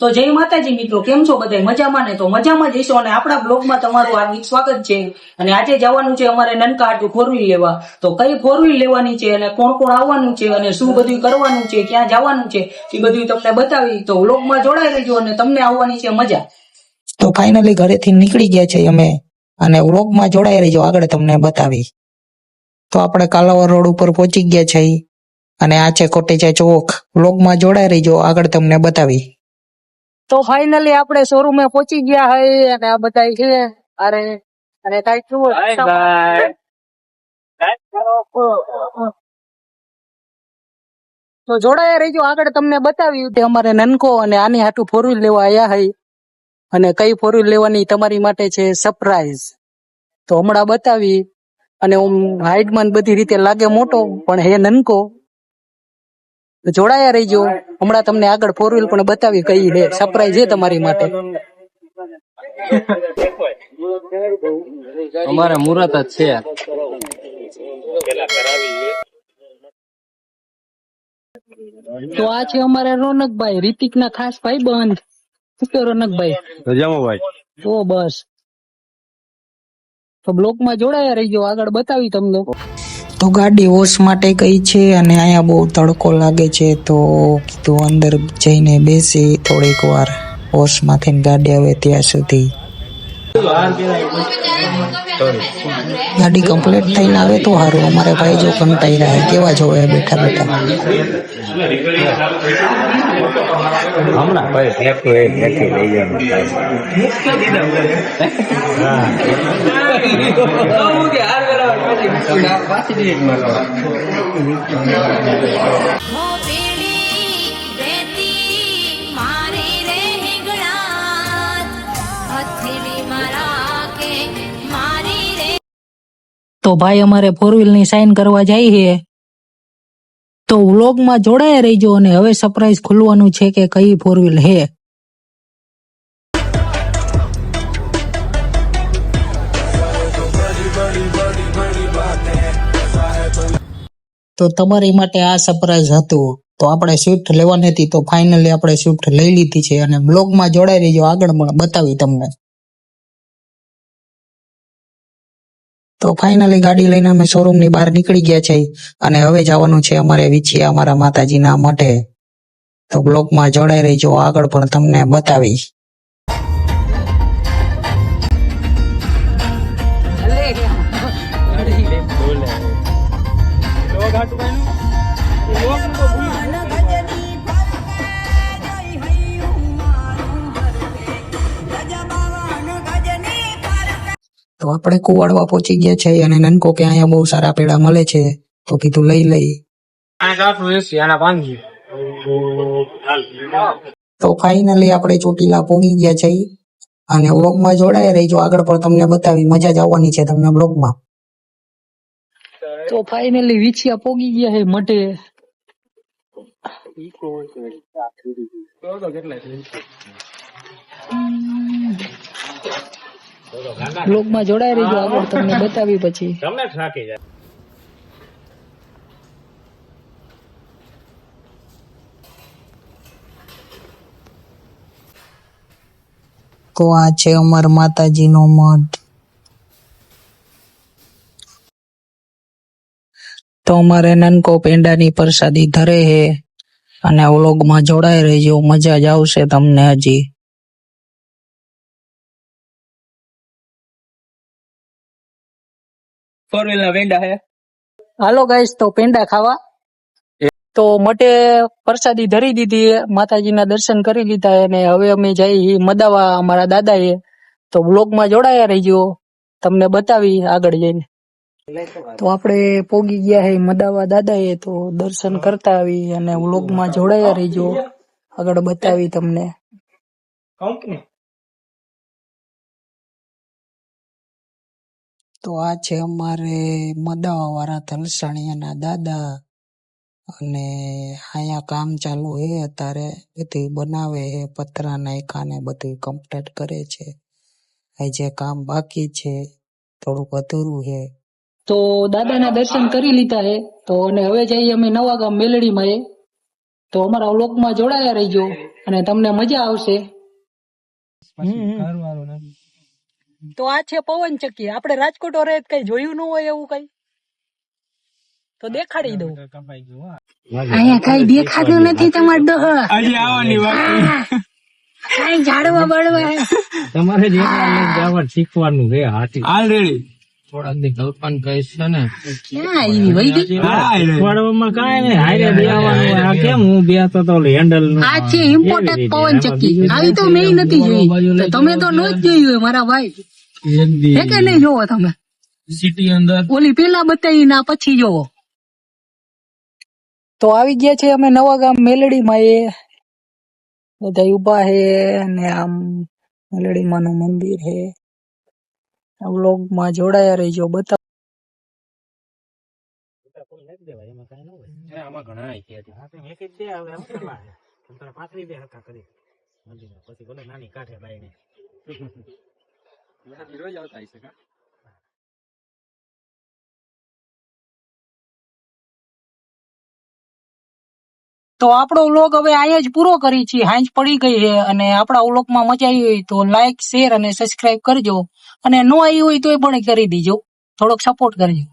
તો જય માતાજી મિત્રો, કેમ છો બધા મજામાં ને? તો મજામાં જઈશો અને આપણા બ્લોગમાં તમારું હાર્દિક સ્વાગત છે. અને આજે જવાનું છે અમારે નનકા હાટુ ફોર વ્હીલ લેવા. તો કઈ ફોર લેવાની છે અને કોણ કોણ આવવાનું છે અને શું બધું કરવાનું છે, ક્યાં જવાનું છે, એ બધું તમને બતાવી. તો વ્લોગમાં જોડાઈ રહેજો અને તમને આવવાની છે મજા. તો ફાઇનલી ઘરેથી નીકળી ગયા છે અમે. અને વ્લોગમાં જોડાઈ રહીજો, આગળ તમને બતાવી. તો આપણે કાલાવર રોડ ઉપર પહોંચી ગયા છે અને આ છે કોટેચા ચોક. વ્લોગમાં જોડાઈ રહીજો, આગળ તમને બતાવી. તો ફાઇનલી આપણે શોરૂમે પહોંચી ગયા હોય અને આ બધા છે. અરે અને કઈ શું તો જોડાયા રહીજો. આગળ તમને બતાવ્યું તે અમારે નનકો અને આની હાટું ફોર વ્હીલ લેવા આવ્યા હઈ. અને કઈ ફોર વ્હીલ લેવાની તમારી માટે છે સરપ્રાઈઝ તો હમણાં બતાવી. અને હું હાઈટમાં બધી રીતે લાગે મોટો પણ હે નનકો. જોડાયા રહીજો. હમણાં તમને આગળ ફોર વ્હીલ પણ બતાવી કઈ હે સરપ્રાઈઝ છે તમારી માટે. અમારે મુરત જ છે. તો આ છે અમારે રોનકભાઈ રિતિક ના ખાસ ભાઈ બંધ. શું રોનકભાઈ? રજામાં ભાઈ. તો બસ. તો બ્લોકમાં જોડાયા રહીજો. આગળ બતાવી તમને. તો ગાડી વોશ માટે કઈ છે અને અહીંયા બહુ તડકો લાગે છે તો કીધું અંદર જઈને બેસી થોડીક વાર વોશમાંથી ગાડી આવે ત્યાં સુધી. ગાડી કમ્પ્લીટ થઈને આવે તો સારું. અમારે ભાઈ જો કંટાઈ રહ્યા કેવા જોવે બેઠા બેઠા. હમણાં ભાઈ તો ભાઈ અમારે ફોર વ્હીલની સાઈન કરવા જાય છે. તો વ્લોગમાં જોડાયા રહીજો અને હવે સરપ્રાઈઝ ખુલવાનું છે કે કઈ ફોર વ્હીલ હે તો તમારી માટે આ સરપ્રાઈઝ હતું. તો આપણે સ્વિફ્ટ લેવાની હતી, તો ફાઇનલી આપણે સ્વિફ્ટ લઈ લીધી છે અને બ્લોગમાં જોડાઈ રહીજો. આગળ પણ બતાવી તમને. તો ફાઇનલી ગાડી લઈને અમે શોરૂમની બહાર નીકળી ગયા છે અને હવે જવાનું છે અમારે વિછિયા અમારા માતાજીના મઠે તો બ્લોગમાં જોડાઈ રહીજો. આગળ પણ તમને બતાવીશ. તો આપણે કુવાડવા પહોંચી ગયા છે અને નનકો કે અહીંયા બહુ સારા પેડા મળે છે તો કીધું લઈ લઈ. તો ફાઇનલી આપણે ચોટીલા પહોંચી ગયા છે. અને વ્લોગમાં જોડાઈ રહીજો. આગળ પણ તમને બતાવી મજા જ આવવાની છે તમને વ્લોગમાં તો ફાઇનલી વિછિયા પોગી ગયા છે મટે વ્લોગમાં જોડાઈ રહીજો આગળ તમને બતાવી પછી. તમને થાકી જાય. તો આ છે અમાર માતાજીનો મઠ તો અમારે નનકો પેંડાની પ્રસાદી ધરે હે. અને વ્લોગમાં જોડાઈ રહેજો મજા જ આવશે તમને હજી. ફોર વ્હીલ ના પેંડા હે? હાલો ગાઈસ તો પેંડા ખાવા. તો મટે પ્રસાદી ધરી દીધી માતાજીના દર્શન કરી લીધા અને હવે અમે જઈ મદાવા અમારા દાદા એ તો વ્લોગમાં જોડાયા રહીજો. તમને બતાવી આગળ જઈને. તો આપણે પોગી ગયા હે મદાવા દાદા એ તો દર્શન કરતા આવી અને વ્લોગમાં જોડાયા રહીજો. આગળ બતાવી તમને. તો આ છે અમારે મદાવા વાળા તલસાણીયાના દાદા. અને અહીંયા કામ ચાલુ હે અત્યારે બધું બનાવે હે પતરા નાખ્યા ને બધું કમ્પ્લીટ કરે છે. અહીં જે કામ બાકી છે થોડુંક અધૂરું છે તો દાદાના દર્શન કરી લીધા હે. તો અને હવે જઈએ અમે નવા ગામ મેલડીમાં એ તો અમારા લોકમાં જોડાયા રહીજો અને તમને મજા આવશે. તો આ છે પવન ચક્કી. આપણે રાજકોટ ઓરે કઈ જોયું ન હોય એવું કઈ? તો દેખાડી દઉં. અહીંયા કઈ દેખાતું નથી તમારે ડોહ હજી આવવાની વાત કઈ ઝાડવા બળવા. તમારે જે આવડ શીખવાનું છે હાથી ઓલરેડી થોડાક દી કલ્પન છે ને. ક્યાં ઈ વહી ગઈ શીખવાડવામાં કાંઈ નહીં. હારે બેવાનું આ કેમ હું. બેસતો તો હેન્ડલ આ છે ઇમ્પોર્ટેડ પવન ચક્કી. આવી તો મેં નથી જોઈ. તમે તો નો જ જોયું મારા ભાઈ. હે કે નહીં જોવો તમે? સિટી અંદર. ઓલી પેલા બતાવી ના પછી જોવો. તો આવી ગયા છે અમે નવા ગામ મેલડી માં એ. બધા ઊભા હે ને આમ મેલડી માં નું મંદિર હે. આ વ્લોગમાં જોડાયા રહીજો બતાવ. આમાં ઘણા છે. પછી ભલે નાની કાંઠે બાઈને રોજ આવતા હશે તો આપણો વ્લોગ હવે અહીંયા જ પૂરો કરી છીએ. હાંજ પડી ગઈ છે અને આપણા વ્લોગમાં મજા આવી હોય તો લાઈક શેર અને સબસ્ક્રાઇબ કરજો. અને નો આવી હોય તો એ પણ કરી દીજો. થોડોક સપોર્ટ કરજો.